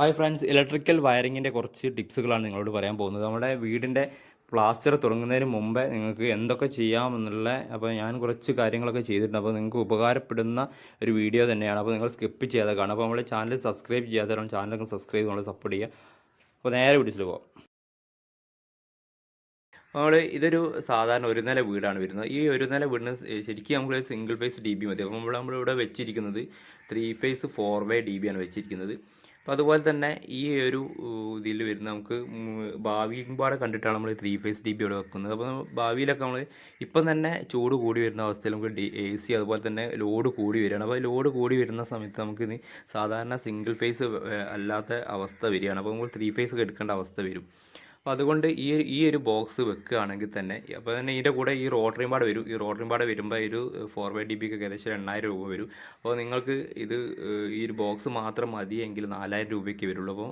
Hi friends. Electrical വയറിങ്ങിന്റെ കുറച്ച് ടിപ്സുകളാണ് നിങ്ങളോട് പറയാൻ പോകുന്നത്. നമ്മുടെ വീടിന്റെ പ്ലാസ്റ്റർ തുടങ്ങുന്നതിന് മുമ്പേ നിങ്ങൾക്ക് എന്തൊക്കെ ചെയ്യാമെന്നുള്ള അപ്പോൾ ഞാൻ കുറച്ച് കാര്യങ്ങളൊക്കെ ചെയ്തിട്ടുണ്ട്. അപ്പോൾ നിങ്ങൾക്ക് ഉപകാരപ്പെടുന്ന ഒരു വീഡിയോ തന്നെയാണ്. അപ്പോൾ നിങ്ങൾ സ്കിപ്പ് ചെയ്യാതെ കാണും അപ്പോൾ നമ്മുടെ ചാനൽ സബ്സ്ക്രൈബ് ചെയ്യാതെ ചാനലൊക്കെ സബ്സ്ക്രൈബ് നമ്മൾ സപ്പോർട്ട് ചെയ്യുക. അപ്പോൾ നേരെ വീട്ടിൽ പോകാം നമ്മൾ ഇതൊരു സാധാരണ ഒരു നില വീടാണ് വരുന്നത്. ഈ ഒരു നില വീടിന് ശരിക്കും നമുക്ക് സിംഗിൾ ഫേസ് ഡി ബി മതി. അപ്പോൾ നമ്മൾ നമ്മളിവിടെ വെച്ചിരിക്കുന്നത് three phase four way D B ആണ് വെച്ചിരിക്കുന്നത്. അപ്പോൾ അതുപോലെ തന്നെ ഈ ഒരു ഇതിൽ വരുന്ന നമുക്ക് ഭാവിയും പാടെ കണ്ടിട്ടാണ് നമ്മൾ ത്രീ ഫേസ് ഡി ബി ഇവിടെ വെക്കുന്നത്. അപ്പോൾ ഭാവിയിലൊക്കെ നമ്മൾ ഇപ്പം തന്നെ ചൂട് കൂടി വരുന്ന അവസ്ഥയിൽ നമുക്ക് ഡി എ സി അതുപോലെ തന്നെ ലോഡ് കൂടി വരികയാണ്. അപ്പോൾ ലോഡ് കൂടി വരുന്ന സമയത്ത് നമുക്ക് ഇനി സാധാരണ സിംഗിൾ ഫേസ് അല്ലാത്ത അവസ്ഥ വരികയാണ്. അപ്പോൾ നമ്മൾ ത്രീ ഫേസ് ഒക്കെ എടുക്കേണ്ട അവസ്ഥ വരും. അപ്പോൾ അതുകൊണ്ട് ഈ ഈ ഒരു ബോക്സ് വെക്കുകയാണെങ്കിൽ തന്നെ അപ്പോൾ തന്നെ ഇതിന്റെ കൂടെ ഈ റോട്ടറിയും പാടെ വരും. ഈ റോട്ടറിയും പാടെ വരുമ്പോൾ ഒരു ഫോർവേഡ് ഡി ബിക്ക് ഏകദേശം എണ്ണായിരം രൂപ വരും. അപ്പോൾ നിങ്ങൾക്ക് ഇത് ഈ ഒരു ബോക്സ് മാത്രം മതിയെങ്കിൽ നാലായിരം രൂപയ്ക്ക് വരുള്ളൂ. അപ്പോൾ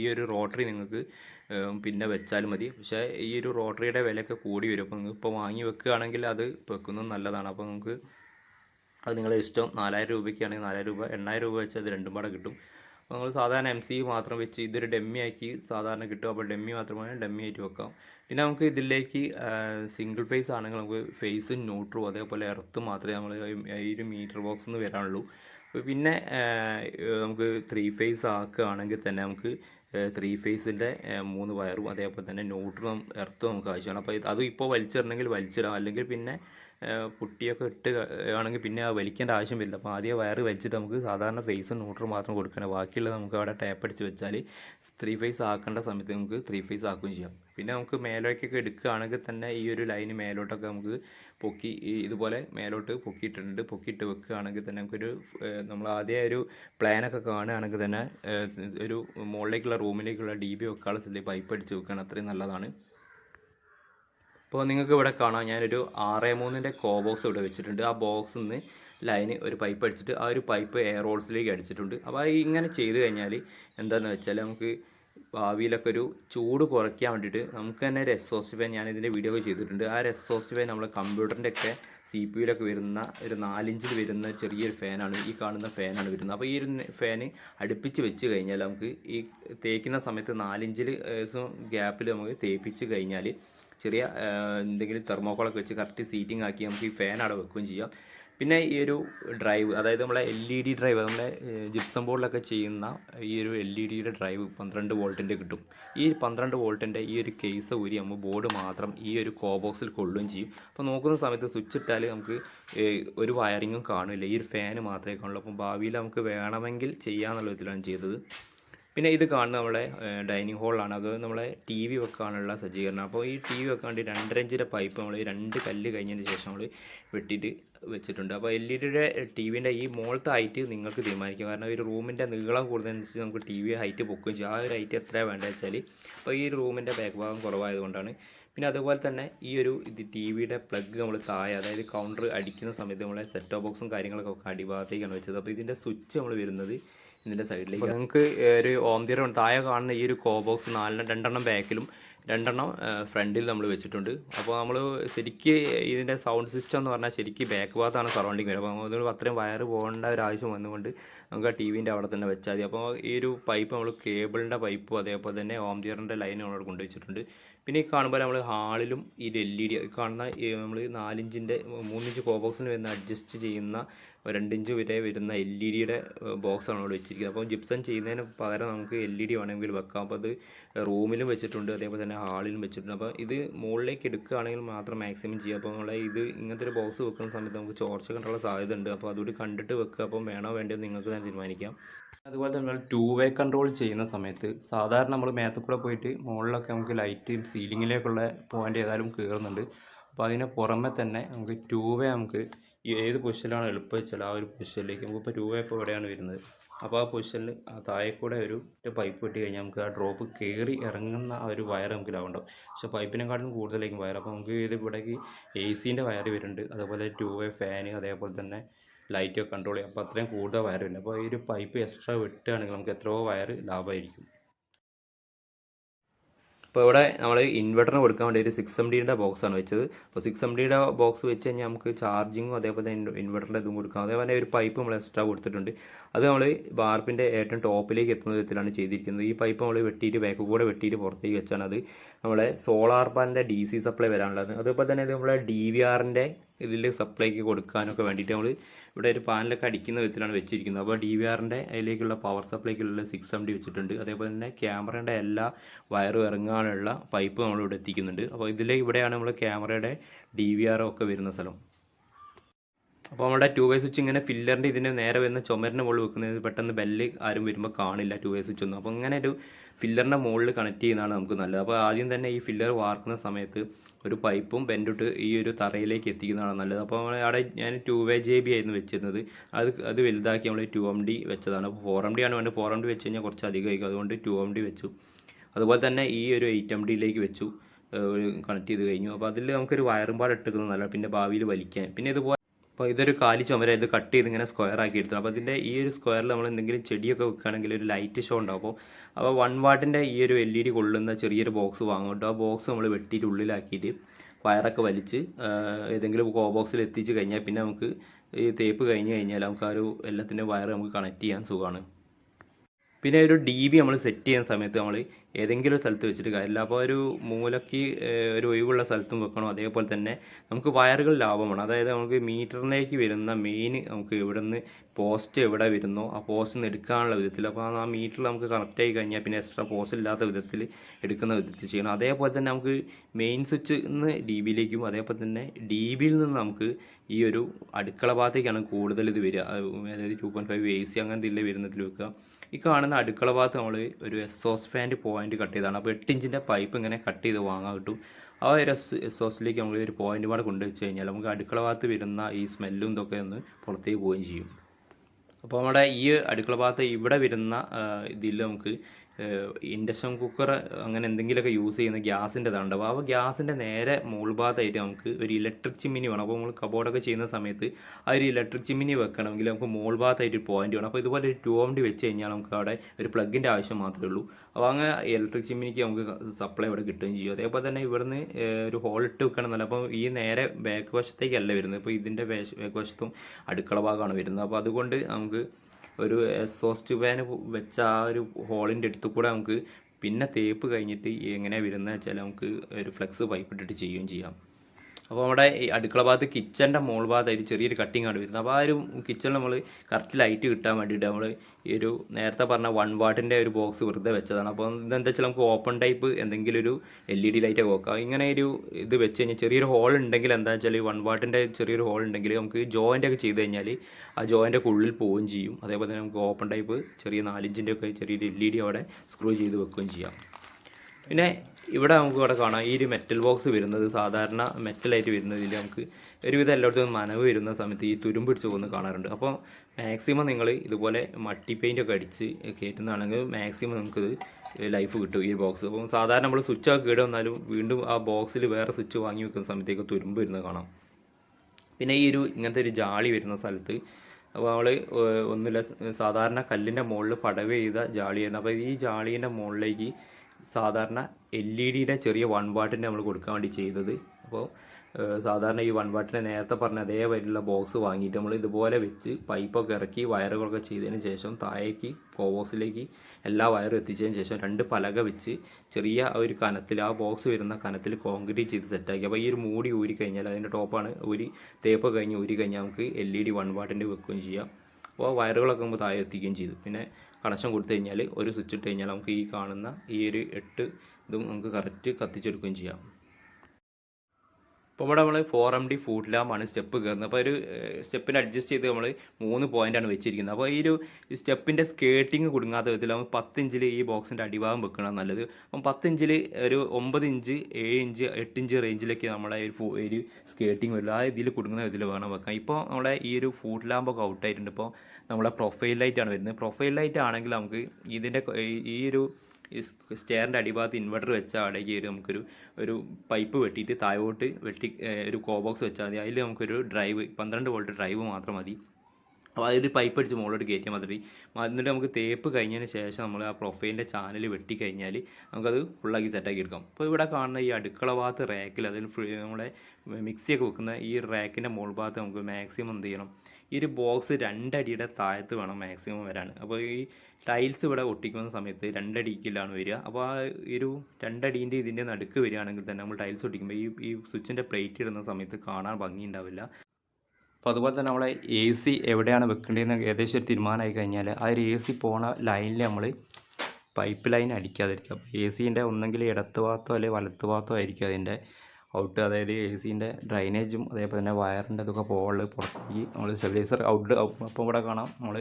ഈ ഒരു റോട്ടറി നിങ്ങൾക്ക് പിന്നെ വെച്ചാലും മതി. പക്ഷേ ഈ ഒരു റോട്ടറിയുടെ വിലയൊക്കെ കൂടി വരും. അപ്പോൾ നിങ്ങൾ ഇപ്പോൾ വാങ്ങി വെക്കുകയാണെങ്കിൽ അത് വെക്കുന്നത് നല്ലതാണ്. അപ്പോൾ നിങ്ങൾക്ക് അത് നിങ്ങളുടെ ഇഷ്ടം നാലായിരം രൂപയ്ക്കാണെങ്കിൽ നാലായിരം രൂപ എണ്ണായിരം രൂപ വെച്ചാൽ അത് രണ്ടും പാടെ കിട്ടും. നമ്മൾ സാധാരണ എം സി മാത്രം വെച്ച് ഇതൊരു ഡെമ്മി ആക്കി സാധാരണ കിട്ടും. അപ്പോൾ ഡെമ്മി മാത്രമാണ് ഡെമ്മി ആയിട്ട് വെക്കാം. പിന്നെ നമുക്ക് ഇതിലേക്ക് സിംഗിൾ ഫേസ് ആണെങ്കിൽ നമുക്ക് ഫേസും ന്യൂട്രും അതേപോലെ എർത്ത് മാത്രമേ നമ്മൾ ഈ ഒരു മീറ്റർ ബോക്സിൽ നിന്ന് വരാനുള്ളൂ. പിന്നെ നമുക്ക് ത്രീ ഫേസ് ആക്കുകയാണെങ്കിൽ തന്നെ നമുക്ക് ത്രീ ഫേസിന്റെ മൂന്ന് വയറും അതേപോലെ തന്നെ ന്യൂട്രും എർത്തും നമുക്ക് ആവശ്യമാണ്. അപ്പോൾ അതും ഇപ്പോൾ വലിച്ചിടണമെങ്കിൽ വലിച്ചിടാം. അല്ലെങ്കിൽ പിന്നെ പുട്ടിയൊക്കെ ഇട്ട് ആണെങ്കിൽ പിന്നെ വലിക്കേണ്ട ആവശ്യം വരില്ല. അപ്പോൾ ആദ്യം വയറ് വലിച്ചിട്ട് നമുക്ക് സാധാരണ ഫേസും ന്യൂട്രും മാത്രം കൊടുക്കണം. ബാക്കിയുള്ളത് നമുക്ക് അവിടെ ടാപ്പ് അടിച്ച് വെച്ചാൽ ത്രീ ഫേസ് ആക്കേണ്ട സമയത്ത് നമുക്ക് ത്രീ ഫേസ് ആക്കുകയും ചെയ്യാം. പിന്നെ നമുക്ക് മേലോട്ടൊക്കെ എടുക്കുകയാണെങ്കിൽ തന്നെ ഈ ഒരു ലൈന് മേലോട്ടൊക്കെ നമുക്ക് പൊക്കി ഇതുപോലെ മേലോട്ട് പൊക്കിയിട്ടുണ്ട്. പൊക്കിയിട്ട് വെക്കുകയാണെങ്കിൽ തന്നെ നമുക്കൊരു നമ്മൾ ആദ്യം ഒരു പ്ലാനൊക്കെ കാണുകയാണെങ്കിൽ തന്നെ ഒരു മുകളിലേക്കുള്ള റൂമിലേക്കുള്ള ഡി ബി വെക്കാനുള്ള സ്ഥലത്ത് പൈപ്പ് അടിച്ച് വെക്കുകയാണ്. അത്രയും നല്ലതാണ്. അപ്പോൾ നിങ്ങൾക്ക് ഇവിടെ കാണാം. ഞാനൊരു ആറ് മൂന്നിന്റെ കോ ബോക്സ് ഇവിടെ വെച്ചിട്ടുണ്ട്. ആ ബോക്സിൽ നിന്ന് ലൈന് ഒരു പൈപ്പ് അടിച്ചിട്ട് ആ ഒരു പൈപ്പ് എയർ ഹോൾസിലേക്ക് അടിച്ചിട്ടുണ്ട്. അപ്പോൾ ഇങ്ങനെ ചെയ്ത് കഴിഞ്ഞാൽ എന്താണെന്ന് വെച്ചാൽ നമുക്ക് ഭാവിയിലൊക്കെ ഒരു ചൂട് കുറയ്ക്കാൻ വേണ്ടിയിട്ട് നമുക്ക് തന്നെ ഒരു എക്സോസ്റ്റ് ഫാൻ ഞാൻ ഇതിന്റെ വീഡിയോ ഒക്കെ ചെയ്തിട്ടുണ്ട്. ആ ഒരു എക്സോസ്റ്റ് ഫാൻ നമ്മുടെ കമ്പ്യൂട്ടറിന്റെ ഒക്കെ സി പി യുയിലൊക്കെ വരുന്ന ഒരു നാലിഞ്ചിൽ വരുന്ന ചെറിയൊരു ഫാനാണ് ഈ കാണുന്ന ഫാനാണ് വരുന്നത്. അപ്പോൾ ഈ ഒരു ഫാന് അടുപ്പിച്ച് വെച്ച് കഴിഞ്ഞാൽ നമുക്ക് ഈ തേക്കുന്ന സമയത്ത് നാലിഞ്ചിൽ ഗ്യാപ്പിൽ നമുക്ക് തേപ്പിച്ച് കഴിഞ്ഞാൽ ചെറിയ എന്തെങ്കിലും തെർമോക്കോളൊക്കെ വെച്ച് കറക്റ്റ് സീറ്റിംഗ് ആക്കി നമുക്ക് ഈ ഫാൻ അവിടെ വെക്കുകയും ചെയ്യാം. പിന്നെ ഈ ഒരു ഡ്രൈവ് അതായത് നമ്മളെ എൽ ഇ ഡി ഡ്രൈവ് നമ്മളെ ജിപ്സം ബോർഡിലൊക്കെ ചെയ്യുന്ന ഈ ഒരു എൽ ഇ ഡിയുടെ ഡ്രൈവ് പന്ത്രണ്ട് വോൾട്ടിന്റെ കിട്ടും. ഈ പന്ത്രണ്ട് വോൾട്ടിന്റെ ഈ ഒരു കേസ് ഊരി നമ്മൾ ബോർഡ് മാത്രം ഈ ഒരു കോബോക്സിൽ കൊള്ളുകയും ചെയ്യും. അപ്പോൾ നോക്കുന്ന സമയത്ത് സ്വിച്ച് ഇട്ടാൽ നമുക്ക് ഒരു വയറിങ്ങും കാണില്ല ഈ ഒരു ഫാന് മാത്രമേ കാണുള്ളൂ. അപ്പം ഭാവിയിൽ നമുക്ക് വേണമെങ്കിൽ ചെയ്യാമെന്നുള്ള വിധത്തിലാണ് ചെയ്തത്. പിന്നെ ഇത് കാണുന്നത് നമ്മളെ ഡൈനിങ് ഹോളാണ് അത് നമ്മളെ ടി വി വെക്കാനുള്ള സജ്ജീകരണം. അപ്പോൾ ഈ ടി വി വെക്കാൻ വേണ്ടി രണ്ടര ഇഞ്ചിന്റെ പൈപ്പ് നമ്മൾ രണ്ട് കല്ല് കഴിഞ്ഞതിന് ശേഷം നമ്മൾ വെട്ടിയിട്ട് വെച്ചിട്ടുണ്ട്. അപ്പോൾ എൽ ഇ ഡിയുടെ ടി വിന്റെ ഈ മുകളത്തെ ഹൈറ്റ് നിങ്ങൾക്ക് തീരുമാനിക്കാം. കാരണം ഒരു റൂമിന്റെ നീളം കൂടുന്നതനുസരിച്ച് നമുക്ക് ടി വി ഹൈറ്റ് പൊക്കുകയും ചെയ്യും. ആ ഒരു ഹൈറ്റ് എത്ര വേണ്ടത് വെച്ചാൽ അപ്പോൾ ഈ റൂമിന്റെ ബാക്ക് ഭാഗം കുറവായതുകൊണ്ടാണ്. പിന്നെ അതുപോലെ തന്നെ ഈ ഒരു ഇത് ടി വിയുടെ പ്ലഗ് നമ്മൾ താഴെ അതായത് കൗണ്ടർ അടിക്കുന്ന സമയത്ത് നമ്മളെ സെറ്റ് ബോക്സും കാര്യങ്ങളൊക്കെ അടിഭാഗത്തേക്കാണ് വെച്ചത്. അപ്പോൾ ഇതിന്റെ സ്വിച്ച് നമ്മൾ വരുന്നത് ഇതിന്റെ സൈഡിലേക്ക് നിങ്ങൾക്ക് ഒരു ഓം തീരം താഴെ കാണുന്ന ഈ ഒരു കോ ബോക്സ് നാലെണ്ണം രണ്ടെണ്ണം ബാക്കിലും രണ്ടെണ്ണം ഫ്രണ്ടിൽ നമ്മൾ വെച്ചിട്ടുണ്ട്. അപ്പോൾ നമ്മൾ ശരിക്ക് ഇതിന്റെ സൗണ്ട് സിസ്റ്റം എന്ന് പറഞ്ഞാൽ ശരിക്ക് ബാക്ക് ഭാഗത്താണ് സറൗണ്ടിങ് വരുന്നത് അപ്പോൾ അതുകൊണ്ട് അത്രയും വയർ പോകേണ്ട ഒരു ആവശ്യം വന്നുകൊണ്ട് നമുക്ക് ആ ടി വിന്റെ അവിടെ തന്നെ വെച്ചാൽ മതി. അപ്പോൾ ഈ ഒരു പൈപ്പ് നമ്മൾ കേബിളിന്റെ പൈപ്പും അതേപോലെ തന്നെ ഓം തിയറിന്റെ ലൈനും നമ്മൾ കൊണ്ടുവച്ചിട്ടുണ്ട് പിന്നെ ഈ കാണുമ്പോൾ നമ്മൾ ഹാളിലും ഈ എൽ ഇ ഡി കാണുന്ന നമ്മൾ നാലിഞ്ചിന്റെ മൂന്നിഞ്ച് കോബോക്സിന് വരുന്ന അഡ്ജസ്റ്റ് ചെയ്യുന്ന രണ്ടിഞ്ച് വരെ വരുന്ന എൽ ഇ ഡിയുടെ ബോക്സാണ് അവിടെ വെച്ചിരിക്കുന്നത്. അപ്പോൾ ജിപ്സം ചെയ്യുന്നതിന് പകരം നമുക്ക് എൽ ഇ ഡി വേണമെങ്കിൽ വെക്കാം. അപ്പോൾ അത് റൂമിലും വെച്ചിട്ടുണ്ട് അതേപോലെ തന്നെ ഹാളിലും വെച്ചിട്ടുണ്ട്. അപ്പോൾ ഇത് മുകളിലേക്ക് എടുക്കുകയാണെങ്കിൽ മാത്രം മാക്സിമം ചെയ്യുക അപ്പോൾ നമ്മളെ ഇത് ഇങ്ങനത്തെ ഒരു ബോക്സ് വെക്കുന്ന സമയത്ത് നമുക്ക് ചോർച്ച കണ്ടുള്ള സാധ്യത ഉണ്ട് അപ്പോൾ അതുകൂടി കണ്ടിട്ട് വെക്കുക. അപ്പം വേണോ വേണ്ടോ നിങ്ങൾക്ക് തന്നെ തീരുമാനിക്കാം. അതുപോലെ തന്നെ നമ്മൾ ടു വേ കൺട്രോൾ ചെയ്യുന്ന സമയത്ത് സാധാരണ നമ്മൾ മേത്തക്കൂടെ പോയിട്ട് മുകളിലൊക്കെ നമുക്ക് ലൈറ്റ് സീലിങ്ങിലേക്കുള്ള പോയിന്റ് ഏതായാലും കയറുന്നുണ്ട് അപ്പോൾ അതിന് പുറമെ തന്നെ നമുക്ക് ടൂ വേ നമുക്ക് ഏത് പൊസിഷനിലാണ് എളുപ്പം വെച്ചാൽ ആ ഒരു പൊസിഷനിലേക്ക് നമുക്കിപ്പോൾ ടൂ വേ ഇപ്പോൾ എവിടെയാണ് വരുന്നത്? അപ്പോൾ ആ പൊസിഷനിൽ ആ താഴെ കൂടെ ഒരു പൈപ്പ് വെട്ടി കഴിഞ്ഞാൽ നമുക്ക് ആ ഡ്രോപ്പ് കയറി ഇറങ്ങുന്ന ആ ഒരു വയർ നമുക്ക് ലാവുണ്ടാവും പക്ഷേ പൈപ്പിനെക്കാട്ടും കൂടുതലായിരിക്കും വയർ അപ്പോൾ നമുക്ക് ഇത് ഇവിടേക്ക് എ സീന്റെ വയർ വരുന്നുണ്ട്. അതേപോലെ ടൂ വേ ഫാന് അതേപോലെ തന്നെ ലൈറ്റ് കൺട്രോൾ ചെയ്യും അപ്പോൾ അത്രയും കൂടുതൽ വയർ വരുന്നുണ്ട്. അപ്പോൾ ഈ ഒരു പൈപ്പ് എക്സ്ട്രാ വിട്ടുകയാണെങ്കിൽ നമുക്ക് എത്രയോ വയർ ലാഭമായിരിക്കും. അപ്പോൾ ഇവിടെ നമ്മൾ ഇൻവെർട്ടറിന് കൊടുക്കാൻ വേണ്ടി ഒരു സിക്സ് എം ഡിയുടെ ബോക്സാണ് വെച്ചത്. അപ്പോൾ സിക്സ് എം ഡിയുടെ ബോക്സ് വെച്ച് കഴിഞ്ഞാൽ നമുക്ക് ചാർജിങ്ങും അതേപോലെ ഇൻവെർട്ടറിന്റെ ഇതും കൊടുക്കാം. അതേപോലെ ഒരു പൈപ്പ് നമ്മൾ എക്സ്ട്രാ കൊടുത്തിട്ടുണ്ട്. അത് നമ്മൾ ബാർപ്പിന്റെ ഏറ്റവും ടോപ്പിലേക്ക് എത്തുന്ന വിധത്തിലാണ് ചെയ്തിരിക്കുന്നത്. ഈ പൈപ്പ് നമ്മൾ വെട്ടിയിട്ട് ബാക്ക് കൂടെ വെട്ടിയിട്ട് പുറത്തേക്ക് വെച്ചാണ് അത് നമ്മളെ സോളാർ പാനിന്റെ ഡി സി സപ്ലൈ വരാനുള്ളത്. അതേപോലെ തന്നെ ഇത് നമ്മളെ ഡി വി ആറിന്റെ ഇതിൽ സപ്ലൈക്ക് കൊടുക്കാനൊക്കെ വേണ്ടിയിട്ട് നമ്മൾ ഇവിടെ ഒരു പാനലൊക്കെ അടിക്കുന്ന വിധത്തിലാണ് വെച്ചിരിക്കുന്നത്. അപ്പോൾ ഡി വി ആറിന്റെ അതിലേക്കുള്ള പവർ സപ്ലൈക്കുള്ള സിക്സ് എം ഡി വെച്ചിട്ടുണ്ട്. അതേപോലെ തന്നെ ക്യാമറയുടെ എല്ലാ വയറും ഇറങ്ങാനുള്ള പൈപ്പ് നമ്മൾ ഇവിടെ എത്തിക്കുന്നുണ്ട്. അപ്പോൾ ഇതിലെ ഇവിടെയാണ് നമ്മൾ ക്യാമറയുടെ ഡി വി ആർ ഒക്കെ വരുന്ന സ്ഥലം. അപ്പോൾ നമ്മുടെ ടു വേ സ്വിച്ച് ഇങ്ങനെ ഫില്ലറിന്റെ ഇതിന് നേരെ വരുന്ന ചുമരിന്റെ മുകളിൽ വെക്കുന്നത് പെട്ടെന്ന് ബെല്ല് ആരും വരുമ്പോൾ കാണില്ല ടു വേ സ്വിച്ച് ഒന്നും. അപ്പോൾ ഇങ്ങനെ ഒരു ഫില്ലറിന്റെ മുകളിൽ കണക്ട് ചെയ്യുന്നതാണ് നമുക്ക് നല്ലത്. അപ്പോൾ ആദ്യം തന്നെ ഈ ഫില്ലർ വാർക്കുന്ന സമയത്ത് ഒരു പൈപ്പും ബെൻഡിട്ട് ഈ ഒരു തറയിലേക്ക് എത്തിക്കുന്നതാണ് നല്ലത്. അപ്പോൾ നമ്മൾ അവിടെ ഞാൻ ടു വേ ജെ ബി ആയിരുന്നു വെച്ചിരുന്നത്. അത് അത് വലുതാക്കി നമ്മൾ ടു എം ഡി വെച്ചതാണ്. അപ്പോൾ ഫോർ എം ഡി ആണ് വേണ്ടത്. ഫോർ എം ഡി വെച്ച് കഴിഞ്ഞാൽ കുറച്ച് അധികമായിരിക്കും. അതുകൊണ്ട് ടു എം ഡി വെച്ചു. അതുപോലെ തന്നെ ഈ ഒരു എയ്റ്റ് എം ഡിയിലേക്ക് വെച്ചു. കണക്ട് ചെയ്ത് കഴിഞ്ഞു. അപ്പോൾ അതിൽ നമുക്കൊരു വയറും പാട് എടുക്കുന്നത് നല്ല പിന്നെ ഭാവിയിൽ വലിക്കാൻ. പിന്നെ ഇതുപോലെ അപ്പോൾ ഇതൊരു കാലി ചുമര ഇത് കട്ട് ചെയ്ത് ഇങ്ങനെ സ്ക്വയർ ആക്കി എടുത്തു. അപ്പോൾ ഇതിന്റെ ഈ ഒരു സ്ക്വയറിൽ നമ്മൾ എന്തെങ്കിലും ചെടിയൊക്കെ വെക്കുകയാണെങ്കിൽ ഒരു ലൈറ്റ് ഷോ ഉണ്ടാവും. അപ്പോൾ അപ്പോൾ വൺ വാട്ടിന്റെ ഈ ഒരു എൽ ഇ ഡി കൊള്ളുന്ന ചെറിയൊരു ബോക്സ് വാങ്ങും കേട്ടോ. ആ ബോക്സ് നമ്മൾ വെട്ടിയിട്ട് ഉള്ളിലാക്കിയിട്ട് വയറൊക്കെ വലിച്ച് ഏതെങ്കിലും കോ ബോക്സിൽ എത്തിച്ച് കഴിഞ്ഞാൽ പിന്നെ നമുക്ക് ഈ തേപ്പ് കഴിഞ്ഞ് കഴിഞ്ഞാൽ നമുക്ക് ആ ഒരു എല്ലാത്തിന്റെ വയർ നമുക്ക് കണക്ട് ചെയ്യാൻ സുഖമാണ്. പിന്നെ ഒരു ഡി ബി നമ്മൾ സെറ്റ് ചെയ്യുന്ന സമയത്ത് നമ്മൾ ഏതെങ്കിലും ഒരു സ്ഥലത്ത് വെച്ചിട്ട് കാര്യമില്ല. അപ്പോൾ ഒരു മൂലയ്ക്ക് ഒരു ഒഴിവുള്ള സ്ഥലത്തും വെക്കണം? അതേപോലെ തന്നെ നമുക്ക് വയറുകൾ ലാഭമാണ് അതായത് നമുക്ക് മീറ്ററിലേക്ക് വരുന്ന മെയിൻ നമുക്ക് ഇവിടെ നിന്ന് പോസ്റ്റ് എവിടെ വരുന്നോ ആ പോസ്റ്റ് നിന്ന് എടുക്കാനുള്ള വിധത്തിൽ. അപ്പോൾ ആ മീറ്റർ നമുക്ക് കണക്റ്റ് ആയി കഴിഞ്ഞാൽ പിന്നെ എക്സ്ട്രാ പോസ്റ്റ് ഇല്ലാത്ത വിധത്തിൽ എടുക്കുന്ന വിധത്തിൽ ചെയ്യണം. അതേപോലെ തന്നെ നമുക്ക് മെയിൻ സ്വിച്ച് നിന്ന് ഡി ബിയിലേക്കും അതേപോലെ തന്നെ ഡി ബിയിൽ നിന്ന് നമുക്ക് ഈ ഒരു അടുക്കള ഭാഗത്തേക്കാണ് കൂടുതൽ ഇത് വരിക. അതായത് two point five A C അങ്ങനത്തെ ഇല്ല വരുന്നതിൽ വെക്കുക. ഈ കാണുന്ന അടുക്കള ഭാഗത്ത് നമ്മൾ ഒരു എക്സോസ് ഫാന്റെ പോയിന്റ് കട്ട് ചെയ്താണ്. അപ്പോൾ എട്ട് ഇഞ്ചിന്റെ പൈപ്പ് ഇങ്ങനെ കട്ട് ചെയ്ത് വാങ്ങാൻ കിട്ടും. ആ ഒരു എസ് എക്സോസിലേക്ക് നമ്മൾ ഒരു പോയിന്റ് പാടെ കൊണ്ടുവച്ച് കഴിഞ്ഞാൽ നമുക്ക് അടുക്കള ഭാഗത്ത് വരുന്ന ഈ സ്മെല്ലും ഇതൊക്കെ ഒന്ന് പുറത്തേക്ക് പോവുകയും ചെയ്യും. അപ്പോൾ നമ്മുടെ ഈ അടുക്കള ഭാഗത്ത് ഇവിടെ വരുന്ന ഇതിൽ നമുക്ക് ഇൻഡക്ഷൻ കുക്കർ അങ്ങനെ എന്തെങ്കിലുമൊക്കെ യൂസ് ചെയ്യുന്ന ഗ്യാസിന്റെ ഇതുണ്ട് അപ്പോൾ ഗ്യാസിന്റെ നേരെ മുകൾ ഭാഗത്തായിട്ട് നമുക്ക് ഒരു ഇലക്ട്രിക് ചിമ്മിനി വേണം. അപ്പോൾ നമ്മൾ കബോർഡൊക്കെ ചെയ്യുന്ന സമയത്ത് ആ ഒരു ഇലക്ട്രിക് ചിമ്മിനി വെക്കണമെങ്കിൽ നമുക്ക് മുകൾ ഭാഗത്തായിട്ട് ഒരു പോയിന്റ് വേണം. അപ്പോൾ ഇതുപോലെ ഒരു ടു വെച്ച് കഴിഞ്ഞാൽ നമുക്ക് അവിടെ ഒരു പ്ലഗിന്റെ ആവശ്യം മാത്രമേ ഉള്ളൂ. അപ്പോൾ അങ്ങനെ ഇലക്ട്രിക് ചിമ്മിനിക്ക് നമുക്ക് സപ്ലൈ ഇവിടെ കിട്ടുകയും ചെയ്യും. അതേപോലെ തന്നെ ഇവിടുന്ന് ഒരു ഹോൾ ഇട്ട് വെക്കണം എന്നല്ല അപ്പോൾ ഈ നേരെ ബാക്ക് വശത്തേക്കല്ല വരുന്നത്. ഇപ്പോൾ ഇതിന്റെ ബാക്ക് വശത്തും അടുക്കള ഭാഗമാണ് വരുന്നത്. അപ്പോൾ അതുകൊണ്ട് നമുക്ക് ഒരു എക്സോസ്റ്റ് ഫാൻ വെച്ച ആ ഒരു ഹോളിന്റെ അടുത്ത് കൂടെ നമുക്ക് പിന്നെ തേപ്പ് കഴിഞ്ഞിട്ട് എങ്ങനെയാണ് വരുന്നത് വെച്ചാൽ നമുക്ക് ഒരു ഫ്ലെക്സ് പൈപ്പ് ഇട്ടിട്ട് ചെയ്യുകയും ചെയ്യാം. അപ്പോൾ നമ്മുടെ ഈ അടുക്കള ഭാഗത്ത് കിച്ചന്റെ മോൾ ഭാഗത്തായിട്ട് ചെറിയൊരു കട്ടിങ് ആണ് വരുന്നത്. അപ്പോൾ ആ ഒരു കിച്ചണിൽ നമ്മൾ കറക്റ്റ് ലൈറ്റ് കിട്ടാൻ വേണ്ടിയിട്ട് നമ്മൾ ഈ ഒരു നേരത്തെ പറഞ്ഞ വൺ വാട്ടിന്റെ ഒരു ബോക്സ് വെറുതെ വെച്ചതാണ്. അപ്പോൾ ഇതെന്താ വെച്ചാൽ നമുക്ക് ഓപ്പൺ ടൈപ്പ് എന്തെങ്കിലും ഒരു എൽ ഇ ഡി ലൈറ്റ് വെക്കാം. ഇങ്ങനെ ഒരു ഇത് വെച്ച് കഴിഞ്ഞാൽ ചെറിയൊരു ഹോൾ ഉണ്ടെങ്കിൽ എന്താ വെച്ചാൽ ഈ വൺ വാട്ടിന്റെ ചെറിയൊരു ഹോൾ ഉണ്ടെങ്കിൽ നമുക്ക് ജോയിന്റ് ഒക്കെ ചെയ്ത് കഴിഞ്ഞാൽ ആ ജോയിന്റെ ഒക്കെ ഉള്ളിൽ പോവുകയും ചെയ്യും. അതേപോലെ തന്നെ നമുക്ക് ഓപ്പൺ ടൈപ്പ് ചെറിയ നാലിഞ്ചിന്റെ ഒക്കെ ചെറിയൊരു എൽ ഇ ഡി അവിടെ സ്ക്രൂ ചെയ്ത് വെക്കുകയും ചെയ്യാം. പിന്നെ ഇവിടെ നമുക്ക് ഇവിടെ കാണാം. ഈ ഒരു മെറ്റൽ ബോക്സ് വരുന്നത് സാധാരണ മെറ്റലായിട്ട് വരുന്നതിൽ നമുക്ക് ഒരുവിധം എല്ലായിടത്തും നനവ് വരുന്ന സമയത്ത് ഈ തുരുമ്പ് പിടിച്ച് കാണാറുണ്ട്. അപ്പോൾ മാക്സിമം നിങ്ങൾ ഇതുപോലെ മട്ടി പെയിന്റ് ഒക്കെ അടിച്ച് കയറ്റുന്നതാണെങ്കിൽ മാക്സിമം നമുക്കിത് ലൈഫ് കിട്ടും ഈ ബോക്സ് അപ്പോൾ സാധാരണ നമ്മൾ സ്വിച്ച് ഒക്കെ കേട് വന്നാലും വീണ്ടും ആ ബോക്സിൽ വേറെ സ്വിച്ച് വാങ്ങി വെക്കുന്ന സമയത്തേക്ക് തുരുമ്പ് വരുന്നത് കാണാം. പിന്നെ ഈ ഒരു ഇങ്ങനത്തെ ഒരു ജാളി വരുന്ന സ്ഥലത്ത് അപ്പോൾ നമ്മൾ ഒന്നുമില്ല സാധാരണ കല്ലിന്റെ മുകളിൽ പടവ് ചെയ്ത ജാളിയായിരുന്നു അപ്പോൾ ഈ ജാളീന്റെ മുകളിലേക്ക് സാധാരണ എൽ ഇ ഡിയുടെ ചെറിയ വൺ വാട്ടിന്റെ നമ്മൾ കൊടുക്കാൻ വേണ്ടി ചെയ്തത്. അപ്പോൾ സാധാരണ ഈ വൺ വാട്ടിന്റെ നേരത്തെ പറഞ്ഞ അതേ വരിയുള്ള ബോക്സ് വാങ്ങിയിട്ട് നമ്മൾ ഇതുപോലെ വെച്ച് പൈപ്പൊക്കെ ഇറക്കി വയറുകളൊക്കെ ചെയ്തതിന് ശേഷം താഴേക്ക് കോവോസിലേക്ക് എല്ലാ വയറും എത്തിച്ചതിന് ശേഷം രണ്ട് പലക വെച്ച് ചെറിയ ഒരു കനത്തിൽ ആ ബോക്സ് വരുന്ന കനത്തിൽ കോൺക്രീറ്റ് ചെയ്ത് സെറ്റാക്കി അപ്പോൾ ഈ ഒരു മൂടി ഊരി കഴിഞ്ഞാൽ അതിന്റെ ടോപ്പാണ് ഒരു തേപ്പ് കഴിഞ്ഞ് ഊരി കഴിഞ്ഞാൽ നമുക്ക് എൽ ഇ ഡി വൺ വാട്ടിന്റെ വെക്കുകയും ചെയ്യാം. അപ്പോൾ വയറുകളൊക്കെ നമുക്ക് താഴെ എത്തിക്കുകയും ചെയ്തു. പിന്നെ കണക്ഷൻ കൊടുത്തു കഴിഞ്ഞാൽ ഒരു സ്വിച്ച് ഇട്ട് കഴിഞ്ഞാൽ നമുക്ക് ഈ കാണുന്ന ഈ ഒരു എട്ട് ഇതും നമുക്ക് കറക്റ്റ് കത്തിച്ചെടുക്കുകയും ചെയ്യാം. ഇപ്പോൾ ഇവിടെ നമ്മൾ ഫോർ എം ഡി ഫുഡ് ലാമ്പാണ് സ്റ്റെപ്പ് കയറുന്നത് അപ്പോൾ ഒരു സ്റ്റെപ്പിന് അഡ്ജസ്റ്റ് ചെയ്ത് നമ്മൾ മൂന്ന് പോയിന്റാണ് വെച്ചിരിക്കുന്നത്. അപ്പോൾ ഈ ഒരു സ്റ്റെപ്പിന്റെ സ്കേട്ടിങ് കുടുങ്ങാത്ത വിധത്തിൽ നമ്മൾ പത്ത് ഇഞ്ചിൽ ഈ ബോക്സിന്റെ അടിഭാഗം വെക്കണം നല്ലത്. അപ്പം പത്ത് ഇഞ്ചിൽ ഒരു ഒമ്പത് ഇഞ്ച് ഏഴ് ഇഞ്ച് എട്ട് ഇഞ്ച് റേഞ്ചിലേക്ക് നമ്മളെ ഒരു ഒരു സ്കേറ്റിംഗ് വരില്ല. ആ ഇതിൽ കുടുങ്ങുന്ന വിധത്തിൽ വേണം വെക്കാം ഇപ്പോൾ നമ്മുടെ ഈ ഒരു ഫുഡ് ലാമ്പൊക്കെ ഔട്ടായിട്ടുണ്ട് ഇപ്പോൾ നമ്മളെ പ്രൊഫൈൽ ലൈറ്റാണ് വരുന്നത്. പ്രൊഫൈൽ ലൈറ്റ് ആണെങ്കിൽ നമുക്ക് ഇതിന്റെ ഈ ഒരു ഈ സ്റ്റെയറിന്റെ അടിഭാഗത്ത് ഇൻവെർട്ടർ വെച്ചാൽ അവിടേക്ക് ഒരു നമുക്കൊരു ഒരു പൈപ്പ് വെട്ടിയിട്ട് താഴോട്ട് വെട്ടി ഒരു കോബോക്സ് വെച്ചാൽ മതി. അതിൽ നമുക്കൊരു ഡ്രൈവ് പന്ത്രണ്ട് വോൾട്ട് ഡ്രൈവ് മാത്രം മതി. അപ്പോൾ അതിൽ പൈപ്പ് അടിച്ച് മുകളിലോട്ട് കയറ്റിയാൽ മതി എന്നിട്ട് നമുക്ക് തേപ്പ് കഴിഞ്ഞതിന് ശേഷം നമ്മൾ ആ പ്രൊഫൈലിന്റെ ചാനൽ വെട്ടിക്കഴിഞ്ഞാൽ നമുക്കത് ഫുള്ളാക്കി സെറ്റാക്കി എടുക്കാം. അപ്പോൾ ഇവിടെ കാണുന്ന ഈ അടുക്കള ഭാഗത്ത് റാക്കിൽ അതിൽ നമ്മുടെ മിക്സിയൊക്കെ വെക്കുന്ന ഈ റാക്കിന്റെ മുകൾ ഭാഗത്ത് നമുക്ക് മാക്സിമം എന്ത് ചെയ്യണം? ഈ ഒരു ബോക്സ് രണ്ടടിയുടെ താഴത്ത് വേണം മാക്സിമം വരാൻ. അപ്പോൾ ഈ ടൈൽസ് ഇവിടെ ഒട്ടിക്കുന്ന സമയത്ത് രണ്ടടിക്കിലാണ് വരിക. അപ്പോൾ ആ ഒരു രണ്ടടീന്റെ ഇതിന്റെ നടുക്ക് വരികയാണെങ്കിൽ തന്നെ നമ്മൾ ടൈൽസ് ഒട്ടിക്കുമ്പോൾ ഈ ഈ സ്വിച്ചിന്റെ പ്ലേറ്റ് ഇടുന്ന സമയത്ത് കാണാൻ ഭംഗി ഉണ്ടാവില്ല. അപ്പോൾ അതുപോലെ തന്നെ നമ്മളെ എ സി എവിടെയാണ് വെക്കേണ്ടതെന്ന് ഏകദേശം ഒരു തീരുമാനമായി കഴിഞ്ഞാൽ ആ ഒരു എ സി പോണ ലൈനിൽ നമ്മൾ പൈപ്പ് ലൈൻ അടിക്കാതിരിക്കുക. അപ്പോൾ എ സീന്റെ ഒന്നെങ്കിൽ ഇടത്ത് ഭാഗത്തോ അല്ലെങ്കിൽ വലത്ത് ഭാഗത്തോ ആയിരിക്കും അതിന്റെ ഔട്ട് അതായത് എ സീന്റെ ഡ്രൈനേജും അതേപോലെ തന്നെ വയറിന്റെ ഇതൊക്കെ പോകളിൽ പുറത്തേക്ക് നമ്മൾ സ്റ്റെബിലൈസർ ഔട്ട് അപ്പം ഇവിടെ കാണാം നമ്മൾ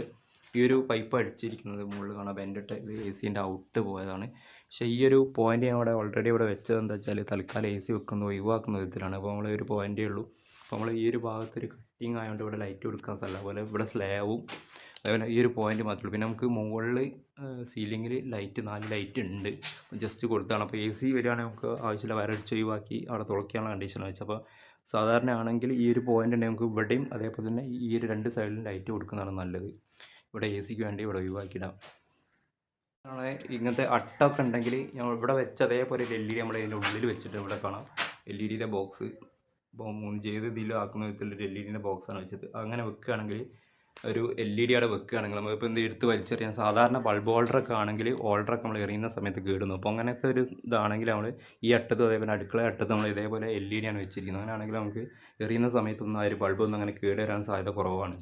ഈ ഒരു പൈപ്പ് അടിച്ചിരിക്കുന്നത് മുകളിൽ കാണാം. ബെൻഡിട്ട് ഇത് എ സീന്റെ ഔട്ട് പോയതാണ്. പക്ഷേ ഈ ഒരു പോയിന്റ് ഞാൻ ഇവിടെ ഓൾറെഡി ഇവിടെ വെച്ചത് എന്താ വെച്ചാൽ തൽക്കാലം എ സി വെക്കുന്ന ഒഴിവാക്കുന്ന വിധത്തിലാണ്. അപ്പോൾ നമ്മൾ ഒരു പോയിന്റേ ഉള്ളൂ. അപ്പോൾ നമ്മൾ ഈ ഒരു ഭാഗത്ത് ഒരു ആയതുകൊണ്ട് ഇവിടെ ലൈറ്റ് കൊടുക്കാൻ സ്ഥലം. അതുപോലെ ഇവിടെ സ്ലാവും അതേപോലെ ഈ ഒരു പോയിന്റ് മാത്രമേ പിന്നെ നമുക്ക് മുകളിൽ സീലിങ്ങിൽ ലൈറ്റ് നാല് ലൈറ്റ് ഉണ്ട്. ജസ്റ്റ് കൊടുത്താണ്. അപ്പോൾ എ സി വരികയാണെങ്കിൽ നമുക്ക് ആവശ്യമില്ല വരടിച്ച് ഒഴിവാക്കി അവിടെ തുളയ്ക്കാനുള്ള കണ്ടീഷൻ വെച്ചത്. അപ്പോൾ സാധാരണ ആണെങ്കിൽ ഈ ഒരു പോയിന്റ് ഉണ്ടെങ്കിൽ നമുക്ക് ഇവിടെയും അതേപോലെ തന്നെ ഈ ഒരു രണ്ട് സൈഡിലും ലൈറ്റ് കൊടുക്കുന്നതാണ് നല്ലത്. ഇവിടെ എ സിക്ക് വേണ്ടി ഇവിടെ ഒഴിവാക്കിയിടാം നമ്മളെ ഇങ്ങനത്തെ അട്ടൊക്കെ ഉണ്ടെങ്കിൽ ഞങ്ങൾ ഇവിടെ വെച്ച അതേപോലെ എൽ ഇ ഡി ഉള്ളിൽ വെച്ചിട്ട് ഇവിടെ കാണാം. എൽ ഇ ബോക്സ് മൂന്ന് ചെയ്ത് ഇതിലും ആക്കുന്ന വിധത്തിലൊരു എൽ ഇ ഡിന്റെ ബോക്സാണ് വെച്ചത്. അങ്ങനെ വെക്കുകയാണെങ്കിൽ ഒരു എൽ ഇ ഡി അവിടെ വെക്കുകയാണെങ്കിൽ നമ്മളിപ്പോൾ എന്ത് എടുത്ത് വലിച്ചെറിയാൻ സാധാരണ ബൾബ് ഹോൾഡറൊക്കെ ആണെങ്കിൽ ഹോൾഡറൊക്കെ നമ്മൾ എറിയുന്ന സമയത്ത് കേടുന്നു. അപ്പോൾ അങ്ങനത്തെ ഒരു ഇതാണെങ്കിൽ നമ്മൾ ഈ അട്ടത്ത് അതേപോലെ അടുക്കള അട്ടത്ത് നമ്മൾ ഇതേപോലെ എൽ ഇ ഡി ആണ് വെച്ചിരിക്കുന്നത്. അങ്ങനെയാണെങ്കിൽ നമുക്ക് എറിയുന്ന സമയത്തൊന്നും ആ ഒരു ബൾബൊന്നും അങ്ങനെ കേടുവരാൻ സാധ്യത കുറവാണ്.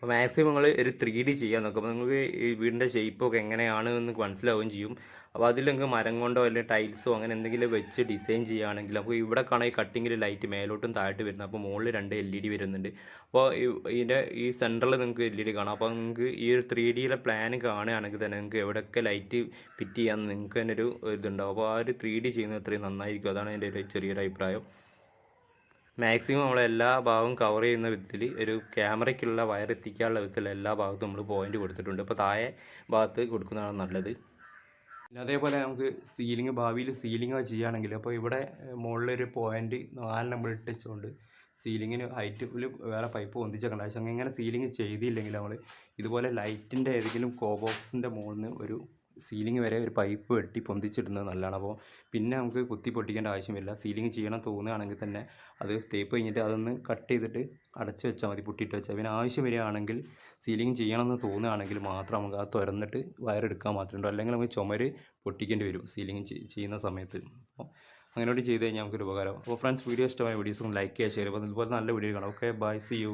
അപ്പോൾ മാക്സിമം നിങ്ങൾ ഒരു ത്രീ ഡി ചെയ്യാൻ നോക്കും. അപ്പോൾ നിങ്ങൾക്ക് ഈ വീടിന്റെ ഷേപ്പൊക്കെ എങ്ങനെയാണ് എന്ന് മനസ്സിലാവുകയും ചെയ്യും. അപ്പോൾ അതിൽ നിങ്ങൾക്ക് മരം കൊണ്ടോ അല്ലെങ്കിൽ ടൈൽസോ അങ്ങനെ എന്തെങ്കിലും വെച്ച് ഡിസൈൻ ചെയ്യുകയാണെങ്കിൽ അപ്പോൾ ഇവിടെ കാണാൻ ഈ കട്ടിങ്ങിൽ ലൈറ്റ് മേലോട്ടും താഴോട്ട് വരുന്നത്. അപ്പോൾ മുകളിൽ രണ്ട് എൽ ഇ ഡി വരുന്നുണ്ട്. അപ്പോൾ ഇതിന്റെ ഈ സെന്ററിൽ നിങ്ങൾക്ക് എൽ ഇ ഡി കാണാം. അപ്പോൾ നിങ്ങൾക്ക് ഈ ഒരു ത്രീ ഡിയിലെ പ്ലാൻ കാണുകയാണെങ്കിൽ തന്നെ നിങ്ങൾക്ക് എവിടെയൊക്കെ ലൈറ്റ് ഫിറ്റ് ചെയ്യാൻ നിങ്ങൾക്ക് തന്നെ ഒരു ഇതുണ്ടാവും. അപ്പോൾ ആ ഒരു ത്രീ ഡി ചെയ്യുന്നത് അത്രയും നന്നായിരിക്കും. അതാണ് എന്റെ ഒരു ചെറിയൊരു അഭിപ്രായം. മാക്സിമം നമ്മൾ എല്ലാ ഭാഗവും കവർ ചെയ്യുന്ന വിധത്തിൽ ഒരു ക്യാമറയ്ക്കുള്ള വയർ എത്തിക്കാനുള്ള വിധത്തിൽ എല്ലാ ഭാഗത്തും നമ്മൾ പോയിന്റ് കൊടുത്തിട്ടുണ്ട്. ഇപ്പോൾ താഴെ ഭാഗത്ത് കൊടുക്കുന്നതാണ് നല്ലത്. പിന്നെ അതേപോലെ നമുക്ക് സീലിംഗ് ഭാവിയിൽ സീലിംഗ് ചെയ്യുകയാണെങ്കിൽ അപ്പോൾ ഇവിടെ മുകളിലൊരു പോയിന്റ് നാല് നമ്മൾ ഇട്ടിച്ചുകൊണ്ട് സീലിങ്ങിന് ഹൈറ്റിൽ വേറെ പൈപ്പ് പൊന്തിച്ചേക്കണ്ട പക്ഷേ അങ്ങനെ സീലിംഗ് ചെയ്തില്ലെങ്കിൽ നമ്മൾ ഇതുപോലെ ലൈറ്റിന്റെ ഏതെങ്കിലും കോബോക്സിന്റെ മുകളിൽ നിന്ന് ഒരു സീലിംഗ് വരെ ഒരു പൈപ്പ് വെട്ടി പൊന്തിച്ചിടുന്നത് നല്ലതാണ്. അപ്പോൾ പിന്നെ നമുക്ക് കുത്തി പൊട്ടിക്കേണ്ട ആവശ്യമില്ല. സീലിംഗ് ചെയ്യണം തോന്നുകയാണെങ്കിൽ തന്നെ അത് തേപ്പ് കഴിഞ്ഞിട്ട് അതൊന്ന് കട്ട് ചെയ്തിട്ട് അടച്ചു വെച്ചാൽ മതി. പൊട്ടിയിട്ട് വെച്ചാൽ. പിന്നെ ആവശ്യം വരികയാണെങ്കിൽ സീലിംഗ് ചെയ്യണമെന്ന് തോന്നുകയാണെങ്കിൽ മാത്രം നമുക്ക് അത് തുറന്നിട്ട് വയറെടുക്കാൻ മാത്രമേ ഉള്ളൂ. അല്ലെങ്കിൽ നമുക്ക് ചുമര് പൊട്ടിക്കേണ്ടി വരും സീലിംഗ് ചെയ്യുന്ന സമയത്ത്. അപ്പോൾ അങ്ങനെയോട് ചെയ്ത് കഴിഞ്ഞാൽ നമുക്കൊരു ഉപകാരം. അപ്പോൾ ഫ്രണ്ട്സ് വീഡിയോ ഇഷ്ടമായ വീഡിയോസും ലൈക്ക് ചെയ്യുക ഷെയർ ചെയ്യുക. അതുപോലെ നല്ല വീഡിയോ കാണാം. Okay bye C U